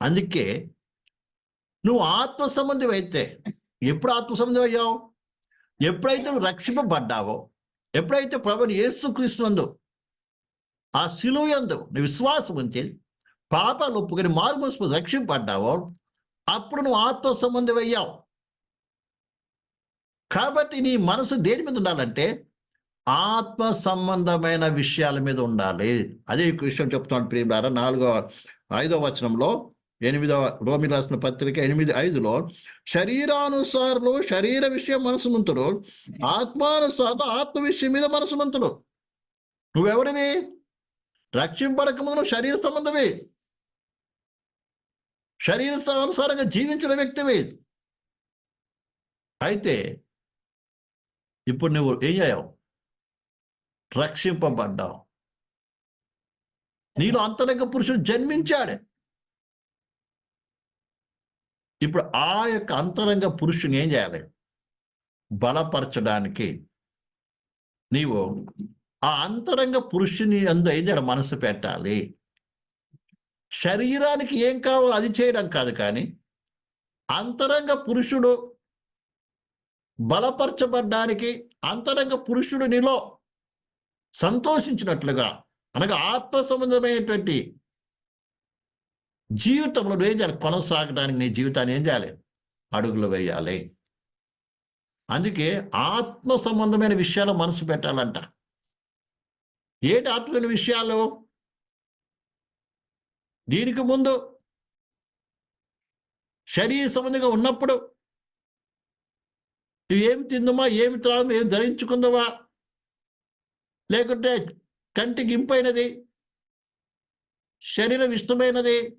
అందుకే నువ్వు ఆత్మ సంబంధం అయితే ఎప్పుడు ఆత్మ సంబంధం అయ్యావు ఎప్పుడైతే నువ్వు రక్షింపబడ్డావో ఎప్పుడైతే ప్రభుని యేసుక్రీస్తునందు ఆ సిలువు ఎందు విశ్వాసం ఉంచి పాపాలు ఒప్పుకొని మారు మనసు రక్షింపడ్డావో అప్పుడు నువ్వు ఆత్మ సంబంధం అయ్యావు కాబట్టి నీ మనసు దేని మీద ఉండాలంటే ఆత్మ సంబంధమైన విషయాల మీద ఉండాలి. అదే విషయం చెప్తున్నాడు ప్రియులారా నాలుగో ఐదో వచనంలో ఎనిమిదవ రోమి రాసిన పత్రిక ఎనిమిది ఐదులో శరీరానుసారులు శరీర విషయం మనసు ముంతుడు ఆత్మానుసార ఆత్మ విషయం మీద మనసు ముంతుడు నువ్వెవరివి? రక్షింపడక ముందు శరీర సంబంధమే శరీర అనుసారంగా జీవించిన వ్యక్తివి. అయితే ఇప్పుడు నువ్వు ఏం చేయావు? రక్షింపబడ్డావు. నీలో అంతరంగ పురుషుడు జన్మించాడు. ఇప్పుడు ఆ యొక్క అంతరంగ పురుషుని ఏం చేయాలి? బలపరచడానికి నీవు ఆ అంతరంగ పురుషుని అందు ఏం చేయాలి? మనసు పెట్టాలి. శరీరానికి ఏం కావాలో అది చేయడం కాదు కానీ అంతరంగ పురుషుడు బలపరచబడ్డానికి అంతరంగ పురుషుడు నీలో సంతోషించినట్లుగా అనగా ఆత్మ సంబంధమైనటువంటి జీవితంలో ఏం చేయాలి? కొనసాగడానికి నీ జీవితాన్ని ఏం చేయాలి? అడుగులు వేయాలి. అందుకే ఆత్మ సంబంధమైన విషయాలు మనసు పెట్టాలంట. ఏంటి ఆత్మైన విషయాలు? దీనికి ముందు శరీర సంబంధంగా ఉన్నప్పుడు నువ్వు ఏమి తిందమా ఏమి త్రాగమా ఏమి ధరించుకుందావా? లేకుంటే కంటికి ఇంపైనది శరీరం ఇష్టమైనది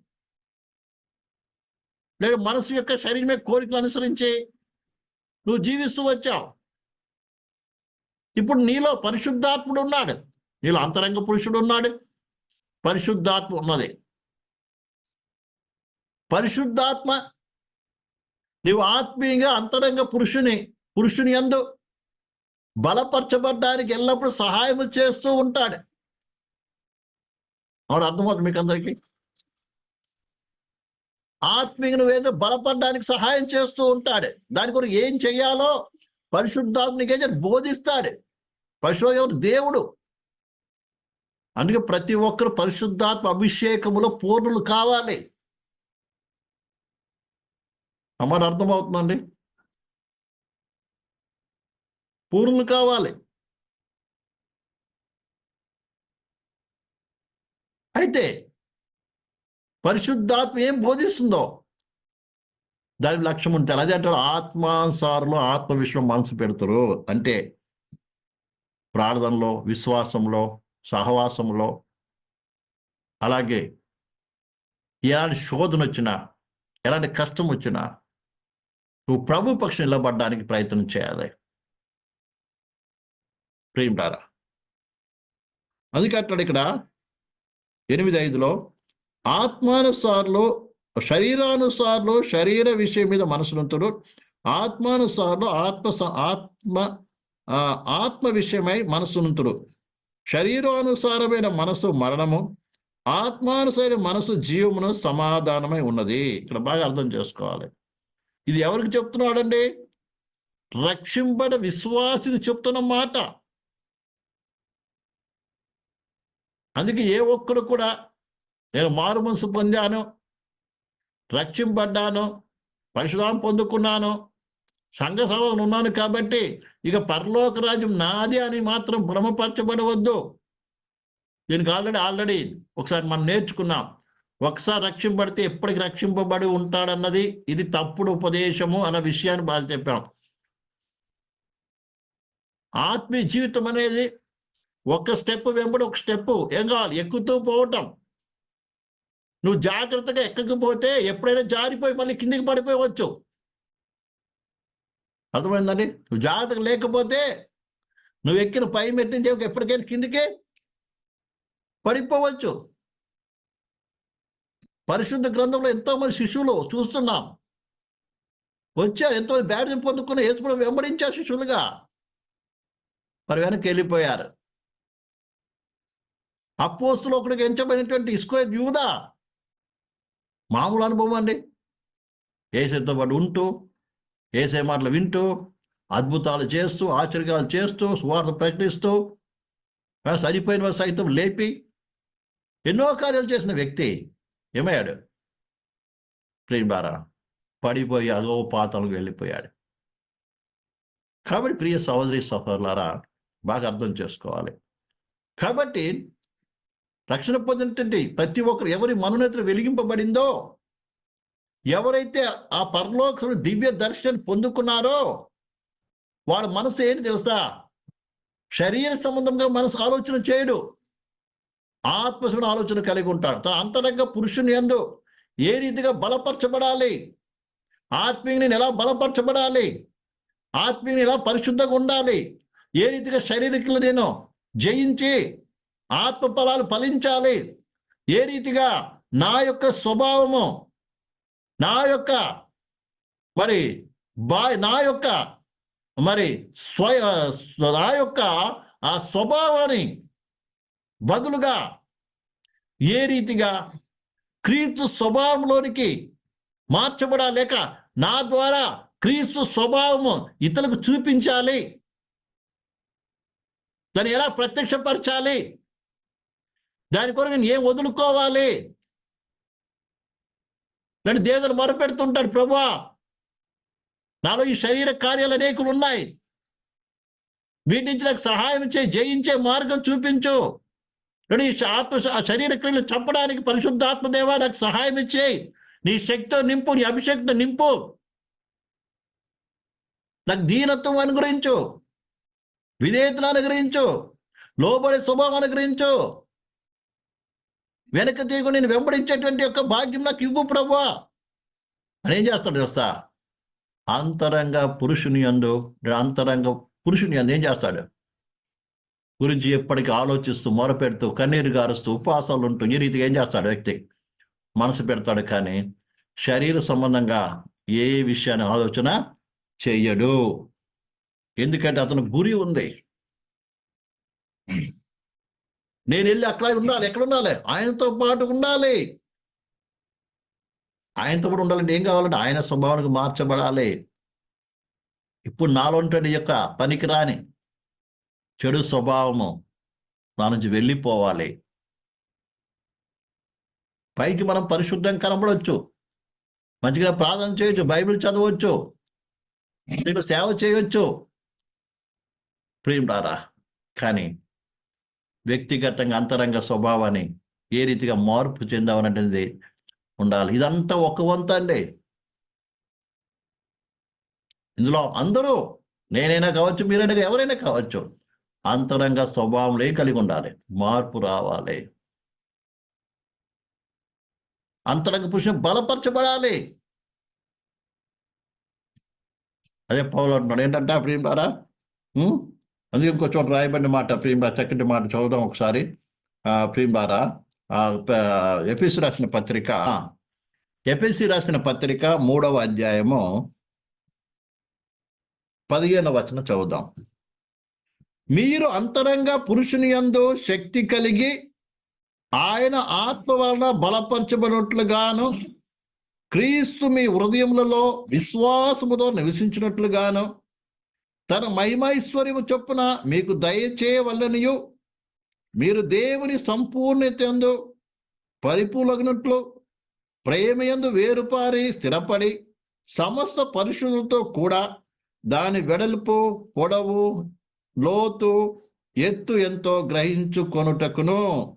లేక మనసు యొక్క శరీరమే కోరికలు అనుసరించి నువ్వు జీవిస్తూ వచ్చావు. ఇప్పుడు నీలో పరిశుద్ధాత్ముడు ఉన్నాడు. నీలో అంతరంగ పురుషుడు ఉన్నాడు. పరిశుద్ధాత్మ ఉన్నది. పరిశుద్ధాత్మ నీవు ఆత్మీయంగా అంతరంగ పురుషుని పురుషుని ఎందు బలపరచబడ్డానికి ఎల్లప్పుడూ సహాయం చేస్తూ ఉంటాడు. అవును అర్థమవుతుంది మీకు అందరికీ ఆత్మీయను ఏదో బలపడడానికి సహాయం చేస్తూ ఉంటాడు. దాని కొరకు ఏం చెయ్యాలో పరిశుద్ధాత్మకే ఏం బోధిస్తాడు. పరిశోధన దేవుడు అందుకే ప్రతి ఒక్కరు పరిశుద్ధాత్మ అభిషేకములో పూర్ణులు కావాలి. అమ్మారు అర్థమవుతుందండి? పూర్ణులు కావాలి. అయితే పరిశుద్ధాత్మ ఏం బోధిస్తుందో? దాని లక్ష్యం ఉంటే అదే అంటారు ఆత్మానుసారులు ఆత్మ విషయం మనసు పెడతారు. అంటే ప్రార్థనలో విశ్వాసంలో సహవాసంలో అలాగే ఎలాంటి శోధన వచ్చినా ఎలాంటి కష్టం వచ్చినా నువ్వు ప్రభు పక్షం నిలబడడానికి ప్రయత్నం చేయాలి. ప్రేమిటారా అందుకే అట్లాడు ఇక్కడ ఎనిమిది ఐదులో ఆత్మానుసార్లో శరీరానుసార్లో శరీర విషయం మీద మనసునంతుడు ఆత్మానుసార్లో ఆత్మ స- ఆత్మ ఆత్మ విషయమై మనసునంతుడు శరీరానుసారమైన మనసు మరణము ఆత్మానుసార మనసు జీవమును సమాధానమై ఉన్నది. ఇక్కడ బాగా అర్థం చేసుకోవాలి. ఇది ఎవరికి చెప్తున్నాడండి? రక్షింపడ విశ్వాసికి చెప్తున్న మాట. అందుకే ఏ ఒక్కరు కూడా నేను మారు మనసు పొందాను రక్షింపడ్డాను పరిశుధాం పొందుకున్నాను సంఘ సభలో ఉన్నాను కాబట్టి ఇక పరలోక రాజ్యం నాది అని మాత్రం భ్రమపరచబడవద్దు. దీనికి ఆల్రెడీ ఆల్రెడీ ఒకసారి మనం నేర్చుకున్నాం. ఒకసారి రక్షింపడితే ఎప్పటికి రక్షింపబడి ఉంటాడన్నది ఇది తప్పుడు ఉపదేశము అన్న విషయాన్ని బాగా చెప్పాం. ఆత్మీయ జీవితం అనేది ఒక స్టెప్ వెంబడి ఒక స్టెప్ ఏం కావాలి ఎక్కుతూ పోవటం. నువ్వు జాగ్రత్తగా ఎక్కకపోతే ఎప్పుడైనా జారిపోయి మళ్ళీ కిందికి పడిపోవచ్చు. అర్థమైందండి? నువ్వు జాగ్రత్తగా లేకపోతే నువ్వు ఎక్కిన పై మెట్టు నుంచి ఎప్పటికైనా కిందికే పడిపోవచ్చు. పరిశుద్ధ గ్రంథంలో ఎంతో మంది శిష్యులు చూస్తున్నాం. వచ్చారు ఎంతోమంది బ్యాడ్జం పొందుకున్న యేసుప్రభు వెంబడించారు శిష్యులుగా. మరి వెనక్కి వెళ్ళిపోయారు. అపోస్తులు ఒకడికి ఎంచబడినటువంటి ఇస్కో యూదా మామూలు అనుభవం అండి. ఏసైతో పాటు ఉంటూ ఏసై మాటలు వింటూ అద్భుతాలు చేస్తూ ఆశ్చర్యాలు చేస్తూ సువార్త ప్రకటిస్తూ సరిపోయిన వారు సైతం లేపి ఎన్నో కార్యాలు చేసిన వ్యక్తి ఏమయ్యాడు? ప్రేమారా పడిపోయి అగో పాతలకు వెళ్ళిపోయాడు. కాబట్టి ప్రియ సహోదరి సహోదరులారా బాగా అర్థం చేసుకోవాలి. కాబట్టి రక్షణ పొందినటువంటి ప్రతి ఒక్కరు ఎవరి మనోనేతలు వెలిగింపబడిందో ఎవరైతే ఆ పరలోక దివ్య దర్శనం పొందుకున్నారో వాడు మనసు ఏంటి తెలుసా? శరీర సంబంధంగా మనసు ఆలోచన చేయడు. ఆత్మశుడు ఆలోచన కలిగి ఉంటాడు. తన అంతటంగా పురుషుని ఎందు ఏ రీతిగా బలపరచబడాలి? ఆత్మీయుని ఎలా బలపరచబడాలి? ఆత్మీయుని ఎలా పరిశుద్ధంగా ఉండాలి? ఏ రీతిగా శరీరకులు నేను జయించి ఆత్మ ఫలాలు ఫలించాలి. ఏ రీతిగా? నా యొక్క స్వభావము నా యొక్క మరి బా నా యొక్క మరి స్వయ నా యొక్క ఆ స్వభావాన్ని బదులుగా ఏ రీతిగా? క్రీస్తు స్వభావంలోనికి మార్చబడా లేక నా ద్వారా క్రీస్తు స్వభావము ఇతరులకు చూపించాలి. దాన్ని ఎలా ప్రత్యక్షపరచాలి? దాని కొరకు నేను ఏం వదులుకోవాలి? నన్ను దేవుడు మొరపెడుతుంటాడు ప్రభా. నాలో ఈ శరీర కార్యాలు అనేకులు ఉన్నాయి. వీటి నుంచి నాకు సహాయం చే జయించే మార్గం చూపించు. నేను ఈ ఆత్మ శరీర క్రియలు చంపడానికి పరిశుద్ధాత్మ దేవా నాకు సహాయం ఇచ్చేయి. నీ శక్తితో నింపు నీ అభిషక్తితో నింపు. నాకు దీనత్వం అనుగ్రహించు. విధేయతను అనుగ్రహించు. లోబడే స్వభావం అనుగ్రహించు. వెనక తీగు నేను వెంబడించేటువంటి యొక్క భాగ్యం నాకు ఇవ్వు ప్రభా. అని ఏం చేస్తాడు తెలుస్తా అంతరంగ పురుషుని అందు అంతరంగ పురుషుని అందు ఏం చేస్తాడు? గురించి ఎప్పటికీ ఆలోచిస్తూ మొరపెడుతూ కన్నీరు గారుస్తూ ఉపవాసాలు ఉంటూ ఈ రీతిగా ఏం చేస్తాడు వ్యక్తి? మనసు పెడతాడు కానీ శరీర సంబంధంగా ఏ విషయాన్ని ఆలోచన చెయ్యడు. ఎందుకంటే అతను గురి ఉంది. నేను వెళ్ళి అక్కడ ఉండాలి ఎక్కడ ఉండాలి? ఆయనతో పాటు ఉండాలి. ఆయనతో పాటు ఉండాలంటే ఏం కావాలంటే ఆయన స్వభావానికి మార్చబడాలి. ఇప్పుడు నాలో ఉంటే యొక్క పనికిరాని చెడు స్వభావము నా నుంచి వెళ్ళిపోవాలి. పైకి మనం పరిశుద్ధం కనబడవచ్చు మంచిగా ప్రార్థన చేయొచ్చు బైబిల్ చదవచ్చు నీకు సేవ చేయొచ్చు. ప్రియుడారా కానీ వ్యక్తిగతంగా అంతరంగ స్వభావాన్ని ఏ రీతిగా మార్పు చెందామనేది ఉండాలి. ఇదంతా ఒక వంత అండి. ఇందులో అందరూ నేనైనా కావచ్చు మీరైనా ఎవరైనా కావచ్చు అంతరంగ స్వభావంలో కలిగి ఉండాలి? మార్పు రావాలి. అంతరంగ పురుషుని బలపరచబడాలి. అదే పౌలు అంటున్నాడు. ఏంటంటే ప్రియంబారా అందుకే ఇంకో చోట రాయబడిన మాట ప్రియంబా చక్కటి మాట చదువుదాం ఒకసారి. ప్రియంబారా ఎపిసి రాసిన పత్రిక ఎపిసి రాసిన పత్రిక మూడవ అధ్యాయము పదిహేను వచనం చదువుదాం. మీరు అంతరంగ పురుషుని యందు శక్తి కలిగి ఆయన ఆత్మ వలన బలపరచబడినట్లుగాను క్రీస్తు మీ హృదయములలో విశ్వాసముతో నివసించినట్లుగాను తన మహిమైశ్వర్యము చొప్పున మీకు దయచేయవల్లనియు మీరు దేవుని సంపూర్ణతందు ప్రేమ ప్రేమయందు వేరుపారి స్థిరపడి సమస్త పరిశుద్ధులతో కూడా దాని వెడల్పు పొడవు లోతు ఎత్తు ఎంతో గ్రహించుకొనుటకును.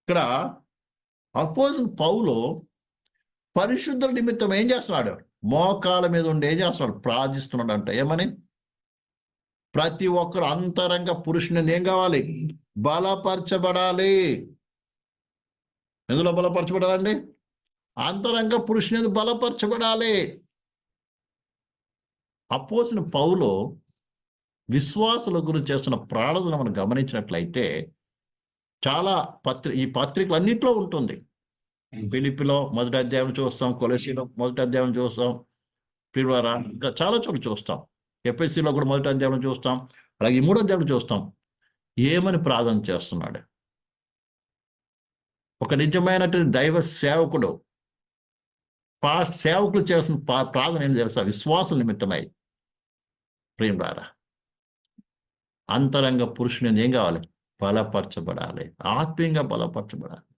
ఇక్కడ అపోజిన్ పౌలు పరిశుద్ధుల నిమిత్తం ఏం చేస్తున్నాడు? మోకాల మీద ఉండి ఏం చేస్తున్నాడు? ప్రార్థిస్తున్నాడు అంట ఏమని? ప్రతి ఒక్కరు అంతరంగ పురుషుని ఏం కావాలి? బలపరచబడాలి. ఎందులో బలపరచబడాలండి? అంతరంగ పురుషుని బలపరచబడాలి. అపోసిన పౌలు విశ్వాసుల గురించి చేస్తున్న ప్రార్థన మనం గమనించినట్లయితే చాలా పత్రి ఈ పత్రికలు అన్నింటిలో ఉంటుంది. పిలిపిలో మొదటి అధ్యాయం చూస్తాం కొలసీలో మొదటి అధ్యాయం చూస్తాం పిలువరా? ఇంకా చాలా చోట్ల చూస్తాం. ఎఫ్ఎస్సిలో కూడా మొదటి అధ్యాయం చూస్తాం అలాగే ఈ మూడో అధ్యాయం చూస్తాం. ఏమని ప్రార్థన చేస్తున్నాడు? ఒక నిజమైనటువంటి దైవ సేవకుడు పా సేవకులు చేసిన ప్రార్థన ఏం తెలుసా? విశ్వాసం నిమిత్తమై. ప్రేమ ద్వారా అంతరంగ పురుషుని ఏం కావాలి? బలపరచబడాలి. ఆత్మీయంగా బలపరచబడాలి.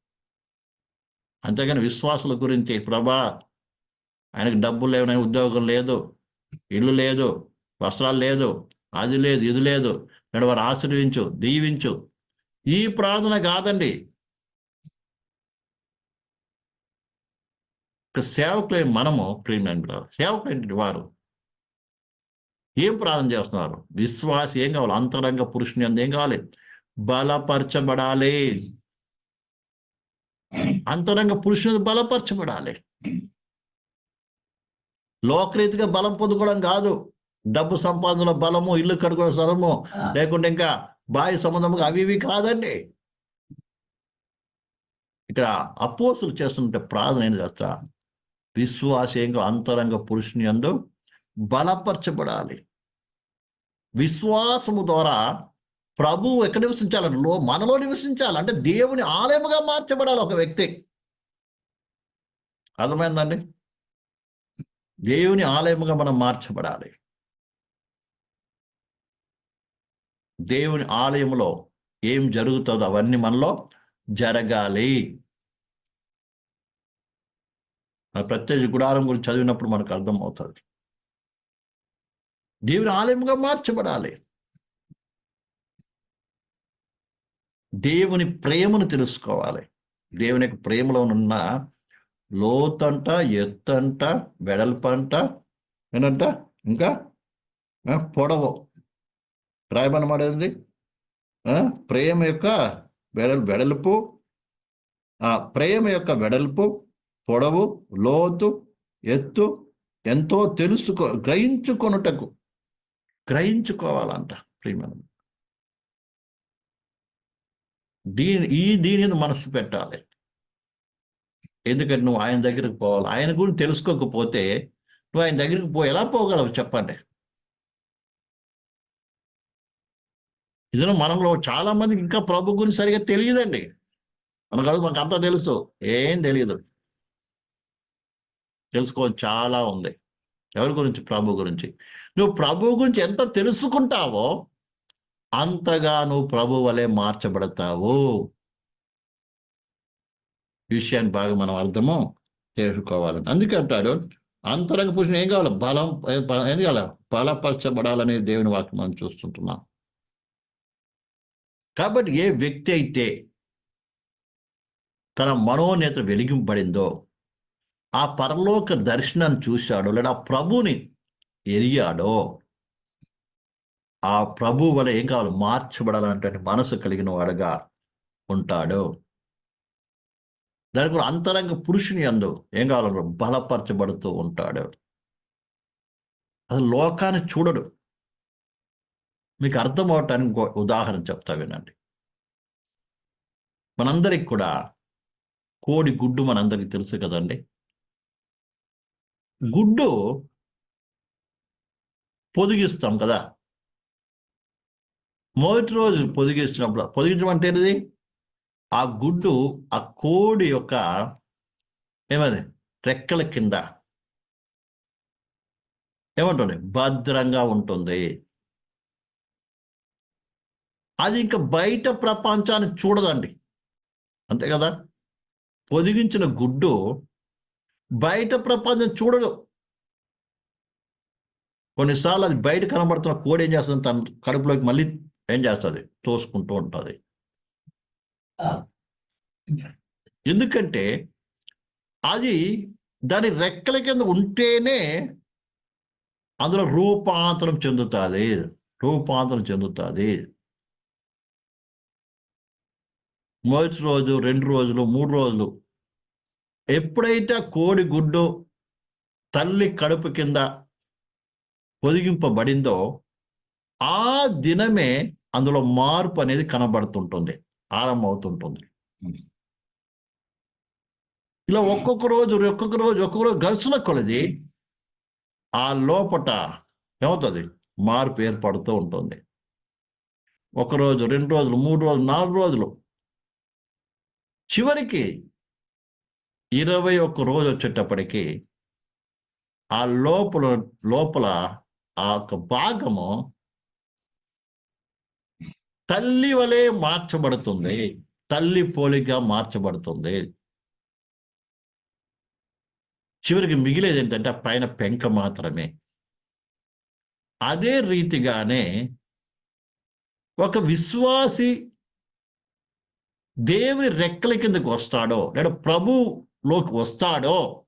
అంతేగాని విశ్వాసుల గురించి ప్రభా ఆయనకు డబ్బు లేవు ఉద్యోగం లేదు ఇల్లు లేదు వస్త్రాలు లేదు అది లేదు ఇది లేదు. నేను వారు ఆశ్రయించు దీవించు. ఈ ప్రార్థన కాదండి. సేవకులే మనము ప్రీమియం సేవకులు వారు? ఏం ప్రార్థన చేస్తున్నారు? విశ్వాస ఏం కావాలి? అంతరంగ పురుషుని అందు ఏం కావాలి? బలపరచబడాలి. అంతరంగ పురుషుని బలపరచబడాలి. లోకరీతిగా బలం పొందుకోవడం కాదు. డబ్బు సంపాదనలో బలము ఇల్లు కడుకోవడం స్థలము లేకుంటే ఇంకా బాహ్య సంబంధము అవి ఇవి కాదండి. ఇక్కడ అపోసులు చేస్తుంటే ప్రార్థన ఏం చేస్తా విశ్వాసంగా అంతరంగ పురుషుని అందు బలపరచబడాలి. విశ్వాసము ద్వారా ప్రభువు ఎక్కడ నివసించాలని లో మనలో నివసించాలి. అంటే దేవుని ఆలయముగా మార్చబడాలి ఒక వ్యక్తి. అర్థమైందండి? దేవుని ఆలయముగా మనం మార్చబడాలి. దేవుని ఆలయంలో ఏం జరుగుతుందో అవన్నీ మనలో జరగాలి. ప్రత్యేక గుడారం గురించి చదివినప్పుడు మనకు అర్థం అవుతుంది దేవుని ఆలయముగా మార్చబడాలి. దేవుని ప్రేమను తెలుసుకోవాలి. దేవుని యొక్క ప్రేమలో ఉన్న లోతంట ఎత్తంట వెడల్పంట ఏంటంట? ఇంకా పొడవు. రాయమన్నమాట ఏంది? ప్రేమ యొక్క వెడల్ వెడల్పు ఆ ప్రేమ యొక్క వెడల్పు పొడవు లోతు ఎత్తు ఎంతో తెలుసుకో గ్రహించుకొనుటకు. గ్రహించుకోవాలంట ప్రియమైన దీని ఈ దీని మీద మనసు పెట్టాలి. ఎందుకంటే నువ్వు ఆయన దగ్గరికి పోవాలి. ఆయన గురించి తెలుసుకోకపోతే నువ్వు ఆయన దగ్గరికి పో ఎలా పోగలవు చెప్పండి? ఇదిలో మనలో చాలా మందికి ఇంకా ప్రభు గురించి సరిగా తెలియదండి. మనకు మనకు అంతా తెలుసు. ఏం తెలియదు తెలుసుకో చాలా ఉంది. ఎవరి గురించి? ప్రభు గురించి. నువ్వు ప్రభు గురించి ఎంత తెలుసుకుంటావో అంతగా నువ్వు ప్రభు వలె మార్చబడతావు? విషయాన్ని బాగా మనం అర్థము చేసుకోవాలని అందుకే అంటాడు అంతరంగ పురుషుని ఏం కావాలి? బలం ఏం కావాలి? బలపరచబడాలని దేవుని వాక్యం మనం చూస్తుంటున్నాం. కాబట్టి ఏ వ్యక్తి అయితే తన మనోనేత వెలిగింపబడిందో ఆ పరలోక దర్శనాన్ని చూశాడో లేదా ప్రభుని ఎరిగాడో ఆ ప్రభు వల్ల ఏం కావాలి? మార్చబడాలంటే మనసు కలిగిన వాడుగా ఉంటాడు. దానికి కూడా అంతరంగ పురుషుని అందు ఏం కావాలి? బలపరచబడుతూ ఉంటాడు. అసలు లోకాన్ని చూడడు. మీకు అర్థం అవటానికి ఉదాహరణ చెప్తా వినండి. మనందరికి కూడా కోడి గుడ్డు మనందరికి తెలుసు కదండి. గుడ్డు పొదిగిస్తాం కదా. మొదటి రోజు పొదిగించినప్పుడు పొదిగించడం అంటే ఏంటిది? ఆ గుడ్డు ఆ కోడి యొక్క ఏమది? రెక్కల కింద. ఏమంటుంది? భద్రంగా ఉంటుంది. అది ఇంకా బయట ప్రపంచాన్ని చూడదండి. అంతే కదా? పొదిగించిన గుడ్డు బయట ప్రపంచం చూడదు. కొన్నిసార్లు అది బయట కనబడుతున్న కోడి ఏం చేస్తుంది? తన కడుపులోకి మళ్ళీ ఏం చేస్తుంది? తోసుకుంటూ ఉంటుంది. ఎందుకంటే అది దాని రెక్కల కింద ఉంటేనే అందులో రూపాంతరం చెందుతుంది. రూపాంతరం చెందుతుంది. మొదటి రోజు రెండు రోజులు మూడు రోజులు ఎప్పుడైతే కోడి గుడ్డు తల్లి కడుపు కింద పొదిగింపబడిందో ఆ దినమే అందులో మార్పు అనేది కనబడుతుంటుంది ఆరంభమవుతుంటుంది. ఇలా ఒక్కొక్క రోజు ఒక్కొక్క రోజు ఒక్కొక్క రోజు గడిచిన కొలది ఆ లోపట ఏమవుతుంది? మార్పు ఏర్పడుతూ ఉంటుంది. ఒక రోజు రెండు రోజులు మూడు రోజులు నాలుగు రోజులు. చివరికి ఇరవై ఒక్క రోజు వచ్చేటప్పటికి ఆ లోపల లోపల ఆ యొక్క భాగము తల్లి వలె మార్చబడుతుంది. తల్లి పోలిగా మార్చబడుతుంది. చివరికి మిగిలేది ఏంటంటే ఆ పైన పెంక మాత్రమే. అదే రీతిగానే ఒక విశ్వాసి దేవుని రెక్కల కిందకు వస్తాడో లేదా ప్రభులోకి వస్తాడో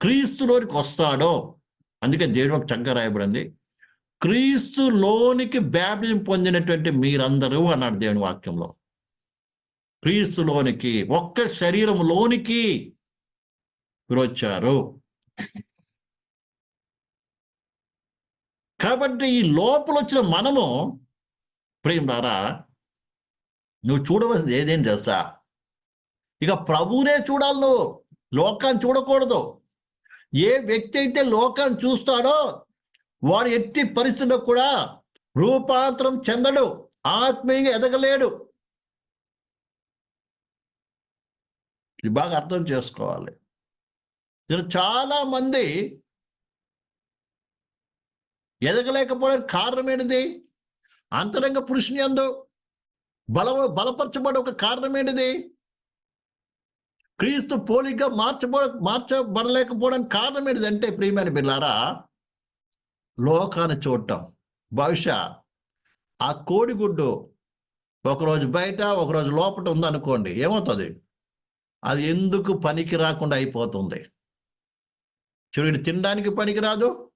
క్రీస్తులోనికి వస్తాడో అందుకే దేవుడు ఒక చక్కగా రాయబడింది. క్రీస్తు లోనికి బ్యాప్టిజం పొందినటువంటి మీరందరూ అన్నాడు దేవుని వాక్యంలో. క్రీస్తులోనికి ఒక్క శరీరంలోనికి మీరు వచ్చారు కాబట్టి ఈ లోపల వచ్చిన మనము ప్రేమరా నువ్వు చూడవలసింది ఏదేం చేస్తా ఇక ప్రభువునే చూడాలి నువ్వు. లోకాన్ని చూడకూడదు. ఏ వ్యక్తి అయితే లోకాన్ని చూస్తాడో వాడు ఎట్టి పరిస్థితుల్లో కూడా రూపాంతరం చెందడు ఆత్మీయంగా ఎదగలేడు. ఇది బాగా అర్థం చేసుకోవాలి. ఇది చాలా మంది ఎదగలేకపోవడానికి కారణం ఏంటిది? అంతరంగ పురుషుని అందు బల బలపరచబడే ఒక కారణం ఏంటిది? క్రీస్తు పోలిక మార్చబడ మార్చబడలేకపోవడానికి కారణం ఏంటిది అంటే ప్రియమైన బిల్లారా లోకాన్ని చూడటం. బహుశా ఆ కోడిగుడ్డు ఒకరోజు బయట ఒకరోజు లోపల ఉందనుకోండి ఏమవుతుంది? అది ఎందుకు పనికి రాకుండా అయిపోతుంది? చూడు తినడానికి పనికిరాదు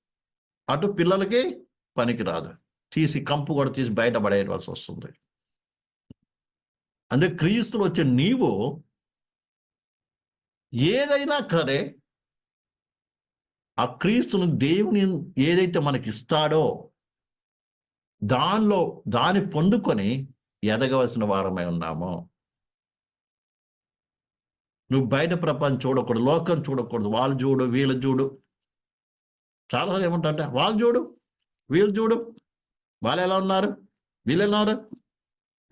అటు పిల్లలకి పనికిరాదు తీసి కంపు కూడా తీసి బయటపడేయవలసి వస్తుంది. అంటే క్రీస్తులు వచ్చే నీవు ఏదైనా సరే ఆ క్రీస్తును దేవుని ఏదైతే మనకి ఇస్తాడో దానిలో దాన్ని పొందుకొని ఎదగవలసిన వారమై ఉన్నాము. నువ్వు బయట ప్రపంచం చూడకూడదు లోకం చూడకూడదు వాళ్ళు చూడు వీళ్ళు చూడు. చాలాసార్లు ఏమంటారంటే వాళ్ళు చూడు వీళ్ళు చూడు వాళ్ళు ఎలా ఉన్నారు వీళ్ళు ఎలా ఉన్నారు?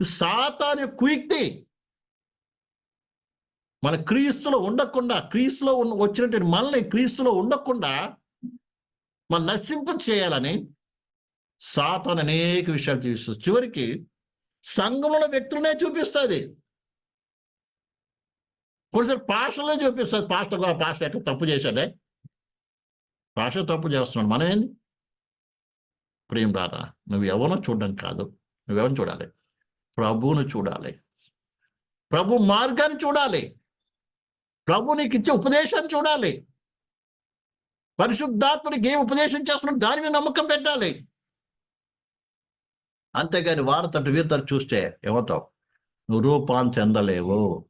సాతాని కుయిక్తి. మన క్రీస్తులో ఉండకుండా క్రీస్తులో ఉన్న వచ్చినటువంటి మనల్ని క్రీస్తులో ఉండకుండా మన నశింపు చేయాలని సాతాన్ అనేక విషయాలు చూపిస్తుంది. చివరికి సంఘంలో వ్యక్తులనే చూపిస్తుంది. కొన్నిసారి పాస్టర్లే చూపిస్తుంది. పాష పాష ఎట్లా తప్పు చేశాడే? పాష తప్పు చేస్తున్నాడు. మనం ఏంది? ప్రేమ రారా నువ్వు ఎవరినో చూడడం కాదు. నువ్వెవరిని చూడాలి? ప్రభువును చూడాలి. ప్రభు మార్గాన్ని చూడాలి. ప్రభు నీకు ఇచ్చే ఉపదేశాన్ని చూడాలి. పరిశుద్ధాత్మనికి ఏం ఉపదేశం చేస్తున్నాడు దాని మీద నమ్మకం పెట్టాలి. అంతేగాని వారతట్టు వీరితట్టు చూస్తే ఏమవుతావు? నువ్వు రూపాన్ని చెందలేవు.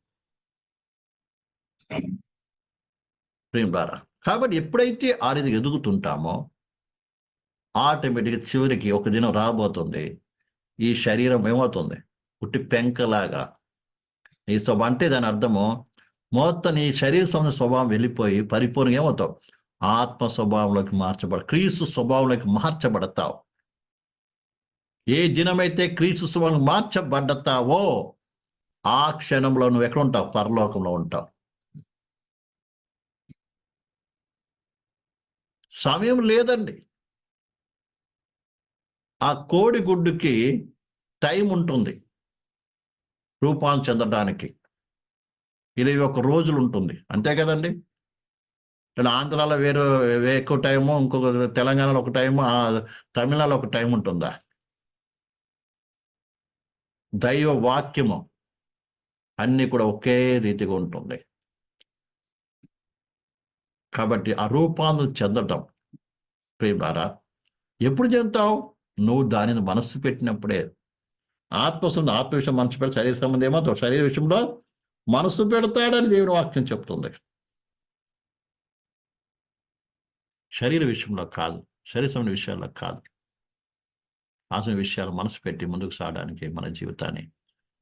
ప్రేమ కాబట్టి ఎప్పుడైతే ఆ రీతి ఎదుగుతుంటామో ఆటోమేటిక్గా చివరికి ఒక దినం రాబోతుంది. ఈ శరీరం ఏమవుతుంది? పుట్టి పెంకలాగా. ఈ సభ అంటే దాని అర్థము మొత్తం నీ శరీర సంబంధ స్వభావం వెళ్ళిపోయి పరిపూర్ణంగా ఏమవుతావు? ఆత్మ స్వభావంలోకి మార్చబడ క్రీస్తు స్వభావంలోకి మార్చబడతావు. ఏ దినమైతే క్రీస్తు స్వభావం మార్చబడతావో ఆ క్షణంలో నువ్వు ఎక్కడ ఉంటావు? పరలోకంలో ఉంటావు. సమయం లేదండి. ఆ కోడి గుడ్డుకి టైం ఉంటుంది. రూపాన్ని చెందడానికి. ఇది ఒక రోజులు ఉంటుంది. అంతే కదండి? ఇక్కడ ఆంధ్రాలో వేరే ఎక్కువ టైము ఇంకొక తెలంగాణలో ఒక టైము తమిళనాడులో ఒక టైం ఉంటుందా? దైవ వాక్యము అన్నీ కూడా ఒకే రీతిగా ఉంటుంది. కాబట్టి ఆ రూపాన్ని చెందటం ప్రియులారా ఎప్పుడు చెందుతావు? నువ్వు దానిని మనస్సు పెట్టినప్పుడే. ఆత్మసం ఆత్మ విషయం మనసు పెట్టి శరీర సంబంధం ఏమో శరీర విషయంలో మనసు పెడతాడని దేవుని వాక్యం చెప్తుంది. శరీర విషయంలో కాదు శరీర సంబంధ విషయాల్లో కాదు. ఆత్మ విషయాలు మనసు పెట్టి ముందుకు సాగడానికి మన జీవితాన్ని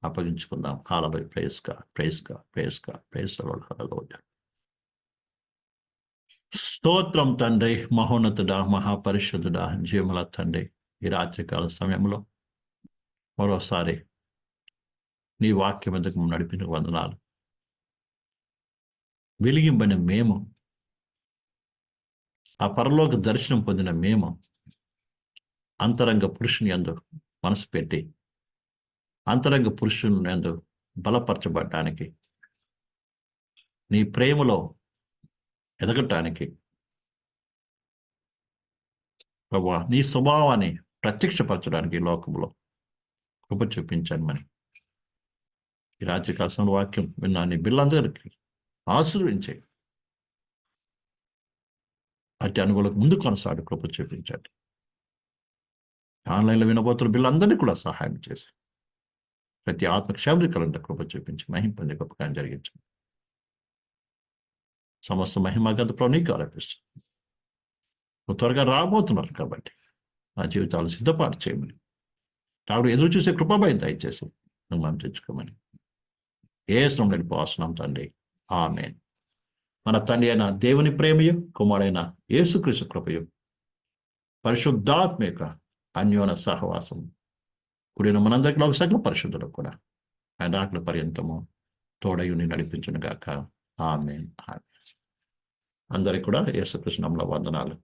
అప్పగించుకుందాం. కాలబై ప్రేస్గా ప్రేస్గా ప్రేస్గా ప్రేస్ స్తోత్రం తండ్రి మహోన్నతుడా మహాపరిషుద్ధుడా జీవముల తండ్రి ఈ రాత్రికాల సమయంలో మరోసారి నీ వాక్యం ఎందుకు నడిపిన వందనాలు. వెలిగింపని మేము ఆ పరలోక దర్శనం పొందిన మేము అంతరంగ పురుషుని ఎందు మనసు పెట్టి అంతరంగ పురుషుని ఎందు బలపరచబడటానికి నీ ప్రేమలో ఎదగటానికి ప్రభా నీ స్వభావాన్ని ప్రత్యక్షపరచడానికి లోకంలో కృప చూపించాను మరి. ఈ రాత్రి కాసిన వాక్యం విన్నా నీ బిల్లందరికీ ఆశీర్వించే అట్టి అనుగులకు ముందు కొనసాడు కృప చూపించండి. ఆన్లైన్లో వినబోతున్న బిల్లందరినీ కూడా సహాయం చేసి ప్రతి ఆత్మ కృప చూపించి మహిమ పొందే గొప్పగా జరిగించండి. సమస్త మహిమ గంత నీకు ఆరోపిస్తుంది త్వరగా రాబోతున్నారు కాబట్టి నా జీవితాలు సిద్ధపాటు చేయమని. కాబట్టి ఎదురు చూసే కృపభయం దయచేసి మనం తెచ్చుకోమని ఏ శ్రమని పోస్తున్నాం తండ్రి. ఆమె మన తండ్రి అయిన దేవుని ప్రేమయు కుమారైన యేసుక్రీస్తు కృపయు పరిశుద్ధాత్మ యొక్క అన్యోన సహవాసం కూడిన మనందరికీ ఒక సగం పరిశుద్ధులకు కూడా ఆయన ఆకలి పర్యంతము తోడయుని నడిపించును గాక. ఆమె అందరికి కూడా యేసుకృష్ణంలో వందనాలు.